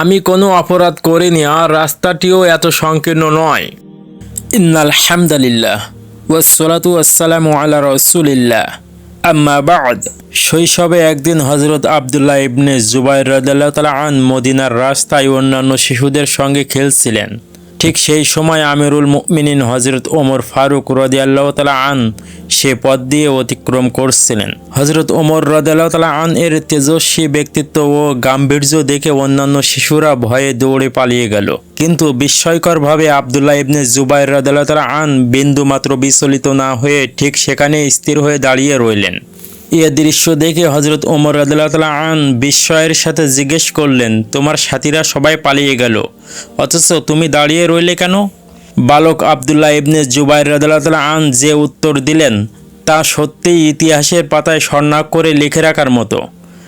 আমি কোনো অপরাধ করিনি, আর রাস্তাটিও এত সংকীর্ণ নয়। ইন্নাল হামদালিল্লাহ, ওয়াসসালাতু ওয়াসসালামু আলা রসুলিল্লাহ। আম্মা বাদ, শৈশবে একদিন হজরত আবদুল্লাহ ইবনে জুবাইর রদাল্লাহ তালা আন মদিনার রাস্তায় অন্যান্য শিশুদের সঙ্গে খেলছিলেন। ঠিক সেই সময় আমিরুল মুমিনিন হজরত ওমর ফারুক রদিয়াল্লাহ তালা আন সে পথ দিয়ে অতিক্রম করছিলেন। হজরত ওমর রদিয়াল্লাহ তালা আন এর তেজস্বী ব্যক্তিত্ব ও গাম্ভীর্য দেখে অন্যান্য শিশুরা ভয়ে দৌড়ে পালিয়ে গেল। কিন্তু বিস্ময়করভাবে আবদুল্লাহ ইবনে জুবাইর রদিয়াল্লাহ তালা আন বিন্দুমাত্র বিচলিত না হয়ে ঠিক সেখানে স্থির হয়ে দাঁড়িয়ে রইলেন। এ দৃশ্য দেখে হজরত ওমর রাদিল্লাহ আন বিস্ময়ের সাথে জিজ্ঞেস করলেন, তোমার সাথীরা সবাই পালিয়ে গেল, অথচ তুমি দাঁড়িয়ে রইলে কেন? বালক আবদুল্লাহ ইবনে জুবাইর রাদিল্লাহ আন যে উত্তর দিলেন, তা সত্যিই ইতিহাসের পাতায় স্বর্ণাক্ষরে লিখে রাখার মতো।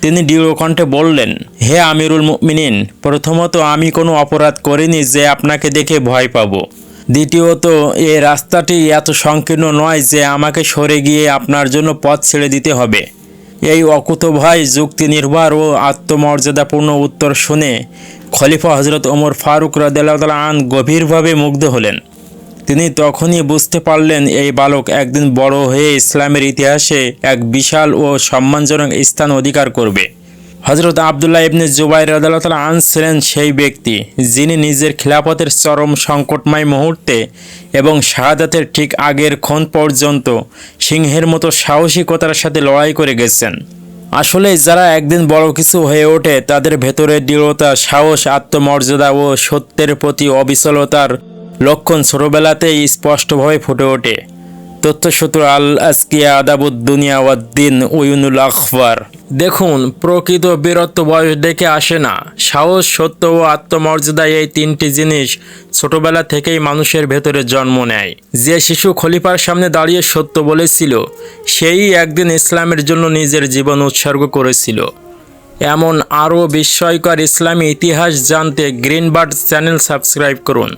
তিনি দৃঢ়কণ্ঠে বললেন, হে আমিরুল মুমিনিন, প্রথমত আমি কোনো অপরাধ করিনি যে আপনাকে দেখে ভয় পাবো। দ্বিতীয়ত, এ রাস্তাটি এত সংকীর্ণ নয় যে আমাকে সরে গিয়ে আপনার জন্য পথ ছেড়ে দিতে হবে। এই অকুতভয় যুক্তি নির্ভর ও আত্মমর্যাদাপূর্ণ উত্তর শুনে খলিফা হজরত ওমর ফারুক রাদিয়াল্লাহু আন গভীরভাবে মুগ্ধ হলেন। তিনি তখনই বুঝতে পারলেন এই বালক একদিন বড় হয়ে ইসলামের ইতিহাসে এক বিশাল ও সম্মানজনক স্থান অধিকার করবে। হজরত আবদুল্লাহ ইবনে জুবাইর রাদাল্লাহ আন ছিলেন সেই ব্যক্তি, যিনি নিজের খিলাফতের চরম সংকটময় মুহূর্তে এবং শাহাদাতের ঠিক আগের ক্ষণ পর্যন্ত সিংহের মতো সাহসিকতার সাথে লড়াই করে গেছেন। আসলে যারা একদিন বড় কিছু হয়ে ওঠে, তাদের ভেতরে দৃঢ়তা, সাহস, আত্মমর্যাদা ও সত্যের প্রতি অবিচলতার লক্ষণ ছোটবেলাতেই স্পষ্টভাবে ফুটে ওঠে। তথ্যসূত্র আল আসকিয়া আদাবুদ্দুনিয়া ওয়াদ্দিন উয়ুনুল আখবার। দেখুন, প্রকৃত বীরত্ব বয়স দেখে আসে না। সাহস, সত্য ও আত্মমর্যাদা এই তিনটি জিনিস ছোটবেলা থেকেই মানুষের ভেতরে জন্ম নেয়। যে শিশু খলিফার সামনে দাঁড়িয়ে সত্য বলেছিল, সেই একদিন ইসলামের জন্য নিজের জীবন উৎসর্গ করেছিল। এমন আরও বিস্ময়কর ইসলামী ইতিহাস জানতে গ্রিনবার্ড চ্যানেল সাবস্ক্রাইব করুন।